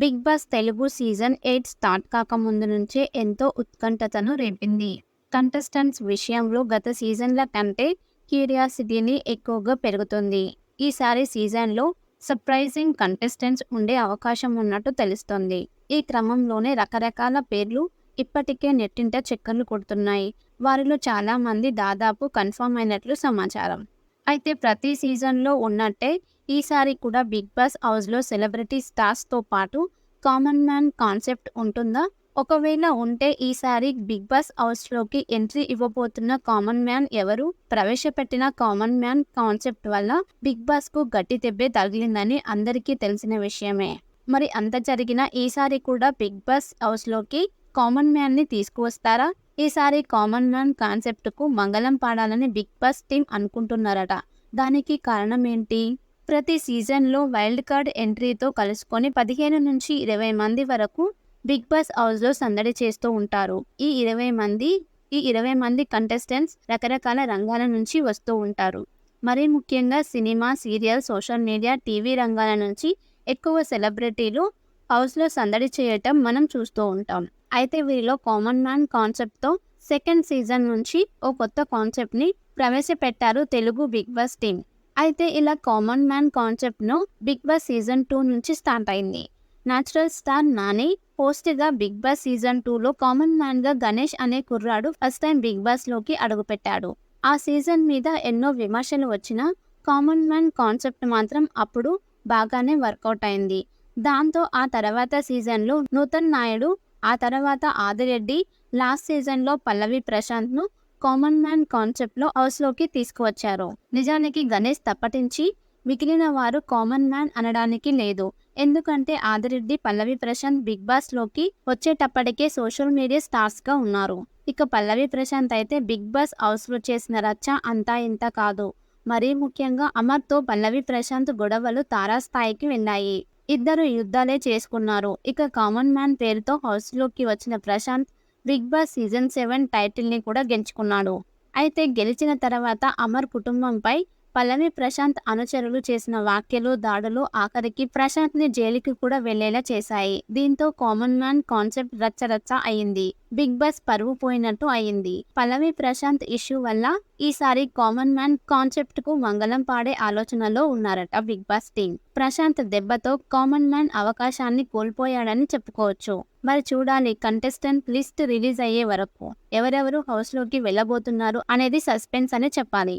Bigg Boss Telugu season eight start కాకముందు నుంచే ఎంతో ఉత్కంఠతను రేపింది. కంటెస్టెంట్స్ విషయంలో గత సీజన్ల కంటే క్యూరియాసిటీని ఎక్కువగా పెరుగుతుంది. ఈసారి సీజన్లో సర్ప్రైజింగ్ కంటెస్టెంట్స్ ఉండే అవకాశం ఉన్నట్టు తెలుస్తోంది. ఈ క్రమంలోనే రకరకాల పేర్లు ఇప్పటికే నెట్టింట చక్కర్లు కొడుతున్నాయి. వారిలో చాలామంది దాదాపు కన్ఫర్మ్ అయినట్లు సమాచారం. అయితే ప్రతి సీజన్లో ఉన్నట్టే ఈసారి కూడా బిగ్ బాస్ హౌస్లో సెలబ్రిటీ స్టార్స్తో పాటు కామన్ మ్యాన్ కాన్సెప్ట్ ఉంటుందా? ఒకవేళ ఉంటే ఈసారి బిగ్ బాస్ హౌస్లోకి ఎంట్రీ ఇవ్వబోతున్న కామన్ మ్యాన్ ఎవరు? ప్రవేశపెట్టిన కామన్ మ్యాన్ కాన్సెప్ట్ వల్ల బిగ్ బాస్కు గట్టి దెబ్బే తగిలిందని అందరికీ తెలిసిన విషయమే. మరి అంత జరిగిన ఈసారి కూడా బిగ్ బాస్ హౌస్లోకి కామన్ మ్యాన్ని తీసుకువస్తారా? ఈసారి కామన్ మ్యాన్ కాన్సెప్ట్కు మంగళం పాడాలని బిగ్ బాస్ టీం అనుకుంటున్నారట. దానికి కారణం ఏంటి? ప్రతి సీజన్లో వైల్డ్ కార్డ్ ఎంట్రీతో కలుసుకొని పదిహేను నుంచి ఇరవై మంది వరకు బిగ్ బాస్ హౌస్లో సందడి చేస్తూ ఉంటారు. ఈ ఇరవై మంది ఈ ఇరవై మంది కంటెస్టెంట్స్ రకరకాల రంగాల నుంచి వస్తూ ఉంటారు. మరీ ముఖ్యంగా cinema serial social media TV రంగాల నుంచి ఎక్కువ సెలబ్రిటీలు హౌస్లో సందడి చేయటం మనం చూస్తూ ఉంటాం. అయితే వీరిలో కామన్ మ్యాన్ కాన్సెప్ట్తో సెకండ్ సీజన్ నుంచి ఓ కొత్త కాన్సెప్ట్ని ప్రవేశపెట్టారు తెలుగు బిగ్ బాస్ టీం. అయితే ఇలా కామన్ మ్యాన్ కాన్సెప్ట్ను బిగ్ బాస్ సీజన్ టూ నుంచి స్టార్ట్ అయింది. న్యాచురల్ స్టార్ నాని హోస్ట్గా బిగ్ బాస్ సీజన్ టూలో కామన్ మ్యాన్గా గణేష్ అనే కుర్రాడు ఫస్ట్ టైం బిగ్ బాస్లోకి అడుగుపెట్టాడు. ఆ సీజన్ మీద ఎన్నో విమర్శలు వచ్చినా కామన్ మ్యాన్ కాన్సెప్ట్ మాత్రం అప్పుడు బాగానే వర్కౌట్ అయింది. దాంతో ఆ తర్వాత సీజన్లో నూతన్ నాయుడు ఆ తర్వాత ఆదిరెడ్డి లాస్ట్ సీజన్లో పల్లవి ప్రశాంత్ను కామన్ మ్యాన్ కాన్సెప్ట్లో హౌస్లోకి తీసుకువచ్చారు. నిజానికి గణేష్ తప్పటించి మిగిలిన వారు కామన్ మ్యాన్ అనడానికి లేదు. ఎందుకంటే ఆదిరెడ్డి పల్లవి ప్రశాంత్ బిగ్ బాస్లోకి వచ్చేటప్పటికే సోషల్ మీడియా స్టార్స్గా ఉన్నారు. ఇక పల్లవి ప్రశాంత్ అయితే బిగ్ బాస్ హౌస్లో చేసిన రచ్చ అంతా ఇంత కాదు. మరీ ముఖ్యంగా అమర్తో పల్లవి ప్రశాంత్ గొడవలు తారాస్థాయికి వెళ్ళాయి. ఇద్దరు యుద్ధాలే చేసుకున్నారు. ఇక కామన్ మ్యాన్ పేరుతో హౌస్లోకి వచ్చిన Prashanth Bigg Boss season seven టైటిల్ని కూడా గెలుచుకున్నాడు. అయితే గెలిచిన తర్వాత అమర్ కుటుంబంపై పల్లవి ప్రశాంత్ అనుచరులు చేసిన వ్యాఖ్యలు దాడులు ఆఖరికి ప్రశాంత్ని జైలుకి కూడా వెళ్ళేలా చేశాయి. దీంతో కామన్ మ్యాన్ కాన్సెప్ట్ రచ్చరచ్చ అయింది. బిగ్ బాస్ పరువు పోయినట్టు అయింది. పల్లవి ప్రశాంత్ ఇష్యూ వల్ల ఈసారి కామన్ మ్యాన్ కాన్సెప్ట్కు మంగళం పాడే ఆలోచనలో ఉన్నారట బిగ్ బాస్ టీం. ప్రశాంత్ దెబ్బతో కామన్ మ్యాన్ అవకాశాన్ని కోల్పోయాడని చెప్పుకోవచ్చు. మరి చూడాలి కంటెస్టెంట్ లిస్ట్ రిలీజ్ అయ్యే వరకు ఎవరెవరు హౌస్లోకి వెళ్ళబోతున్నారు అనేది సస్పెన్స్ అని చెప్పాలి.